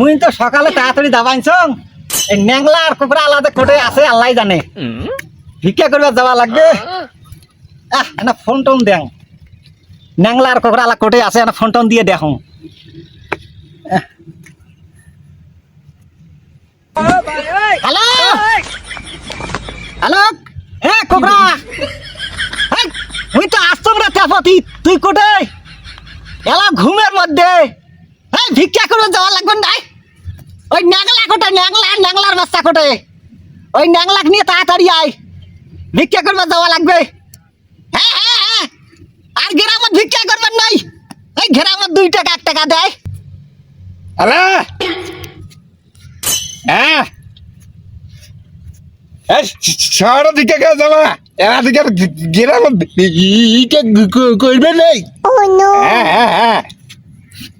মুই তো সকালে তাড়াতাড়ি দাবাইছ এই ন্যাংলা আর কুকুরা আলাদা কোটে আছে, আল্লাহ জানে। ভিক্ষা করবার যাওয়া লাগবে। আহ, এনা ফোন টোন দেন ন্যাংলা আর কুকুরা আলা কোটে আছে, এনা ফোন টোন দিয়ে দেখো হ্যালো? হ্যালো? হ্যাঁ কোকরা! তুই তো আসতাম রে তেপতি তুই কোটে? এলা ঘুমের মধ্যে। ভিক্ষা করে যাওয়া লাগবে নাই? ওই ন্যাংলা কোটে ন্যাংলা ন্যাংলার বাচ্চা কোটে ওই ন্যাংলাক নিয়ে তাড়াতাড়ি আয় ভিক্ষা করবে যাওয়া লাগবে হ্যাঁ হ্যাঁ হ্যাঁ আর গ্রামত ভিক্ষা করবেন নাই এই গ্রামত দুই টাকা এক টাকা দেয় হ্যালো হ্যাঁ দিকে কে যাবা করবে নেই হ্যাঁ হ্যাঁ হ্যাঁ হ্যাঁ আছে যাবার আইছেন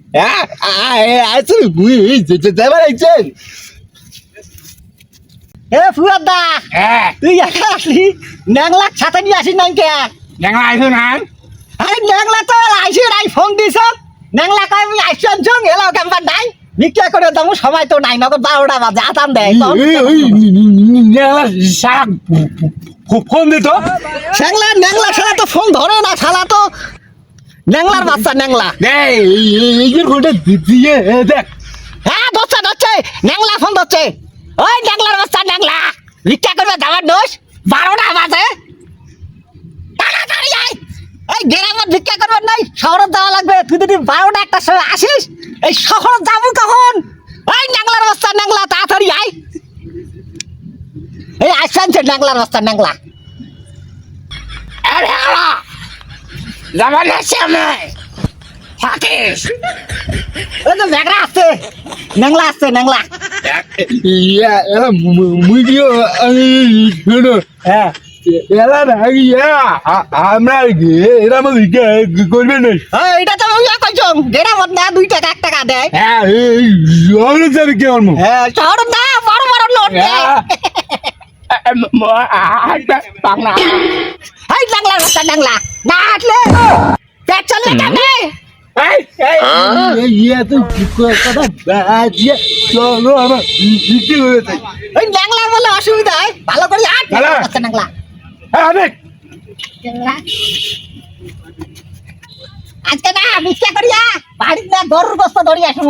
এ ফুয়ার দা হ্যাঁ। তুই একা আসলি? ন্যাংলাক সাথে নিয়ে আসিস নাই কে? দেখা আইছেন হ্যাঁ আরে ন্যাংলা তো আইসি নাই ফোন দিছ। ন্যাংলা কয় আমি এলো কেমন নাই। ভিক্ষা করে দামু সময় তো নাই বারোটা বাজে আতান দেয় ফোন দিত। ন্যাংলা ন্যাংলা ছাড়া তো ফোন ধরে না ছাড়া তো ন্যাংলার বাচ্চা ন্যাংলা এই যে দিয়ে দেখ। হ্যাঁ ধরছে ধরছে। ন্যাংলা ফোন ধরছে। ওই ন্যাংলার বাচ্চা ন্যাংলা ভিক্ষা করবে যাওয়ার দোষ? বারোটা বাজে। তাড়াতাড়ি আয়। এই গ্রামত ভিক্ষা করবার নাই শহরে যাওয়া লাগবে। তুই যদি বারোটা একটা সময় আসিস এই শহর যাব কখন? ওই ন্যাংলার বাচ্চা ন্যাংলা তাড়াতাড়ি আয়। এই আসছে ন্যাংলার বাচ্চা ন্যাংলা আরে আলা যাবার সামনে থাকিস ওই তো ন্যাংলা ন্যাংলা ইয়া এলা মুইও আমি শুনো হ্যাঁ এলা না ইয়া আমরা এরা আমাদের করবে না হ্যাঁ, এটা তো আমি কইছম গ্রামত না দুই টাকা এক টাকা দেয় হ্যাঁ এই জল যাবে কে আমার হ্যাঁ শহর না বড় বড় নোট দেয় বাংলা এই ডাংলা বাচ্চা ডাংলা না হাঁটলে পেট চলো বলে অসুবিধা হয় ভালো করে আজকে না করিয়া বাড়িতে না গরুর বস্তা ধরিয়া আসব।